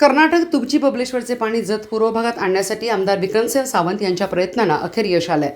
कर्नाटक तुबची बबलेश्वरचे पाणी जत पूर्व भागात आणण्यासाठी आमदार विक्रमसिंह सावंत यांच्या प्रयत्नांना अखेर यश आलंय.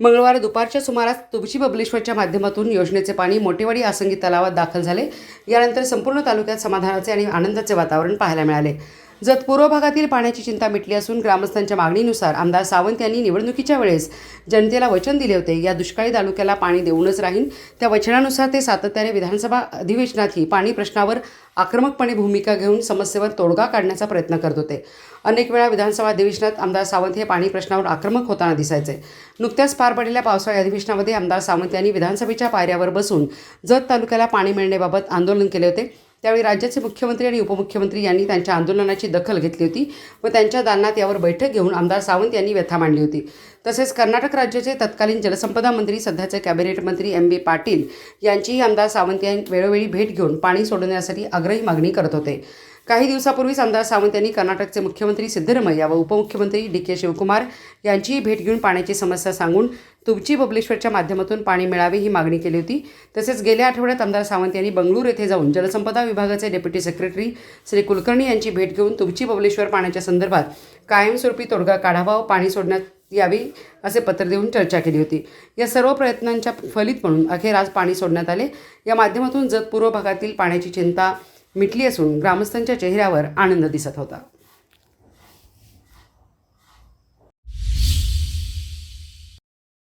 मंगळवार दुपारच्या सुमारास तुबची बबलेश्वरच्या माध्यमातून योजनेचे पाणी मोठेवाडी आसंगी तलावात दाखल झाले. यानंतर संपूर्ण तालुक्यात समाधानाचे आणि आनंदाचे वातावरण पाहायला मिळाले. जत पूर्व भागातील पाण्याची चिंता मिटली असून ग्रामस्थांच्या मागणीनुसार आमदार सावंत यांनी निवडणुकीच्या वेळेस जनतेला वचन दिले होते. या दुष्काळी तालुक्याला पाणी देऊनच राहीन. त्या वचनानुसार ते सातत्याने विधानसभा अधिवेशनातही पाणी प्रश्नावर आक्रमकपणे भूमिका घेऊन समस्येवर तोडगा काढण्याचा प्रयत्न करत होते. अनेक वेळा विधानसभा अधिवेशनात आमदार सावंत हे पाणी प्रश्नावर आक्रमक होताना दिसायचे. नुकत्याच पार पडलेल्या पावसाळी अधिवेशनामध्ये आमदार सावंत यांनी विधानसभेच्या पायऱ्यावर बसून जत तालुक्याला पाणी मिळण्याबाबत आंदोलन केले होते. त्यावेळी राज्याचे मुख्यमंत्री आणि उपमुख्यमंत्री यांनी त्यांच्या आंदोलनाची दखल घेतली होती व त्यांच्या दालनात यावर बैठक घेऊन आमदार सावंत यांनी व्यथा मांडली होती. तसेच कर्नाटक राज्याचे तत्कालीन जलसंपदा मंत्री सध्याचे कॅबिनेट मंत्री एम बी पाटील यांचीही आमदार सावंत यांनी वेळोवेळी भेट घेऊन पाणी सोडण्यासाठी आग्रही मागणी करत होते. काही दिवसापूर्वीच आमदार सावंत यांनी कर्नाटकचे मुख्यमंत्री सिद्धरमय्या व उपमुख्यमंत्री डी के शिवकुमार यांचीही भेट घेऊन पाण्याची समस्या सांगून तुबची बबलेश्वरच्या माध्यमातून पाणी मिळावे ही मागणी केली होती. तसेच गेल्या आठवड्यात आमदार सावंत यांनी बंगळूर येथे जाऊन जलसंपदा विभागाचे डेप्युटी सेक्रेटरी श्री कुलकर्णी यांची भेट घेऊन तुबची बबलेश्वर पाण्याच्या संदर्भात कायमस्वरूपी तोडगा काढावा व पाणी सोडण्यात यावी असे पत्र देऊन चर्चा केली होती. या सर्व प्रयत्नांच्या फलित म्हणून अखेर आज पाणी सोडण्यात आले. या माध्यमातून जत पूर्व भागातील पाण्याची चिंता मिटली असून ग्रामस्थांच्या चेहऱ्यावर आनंद दिसत होता.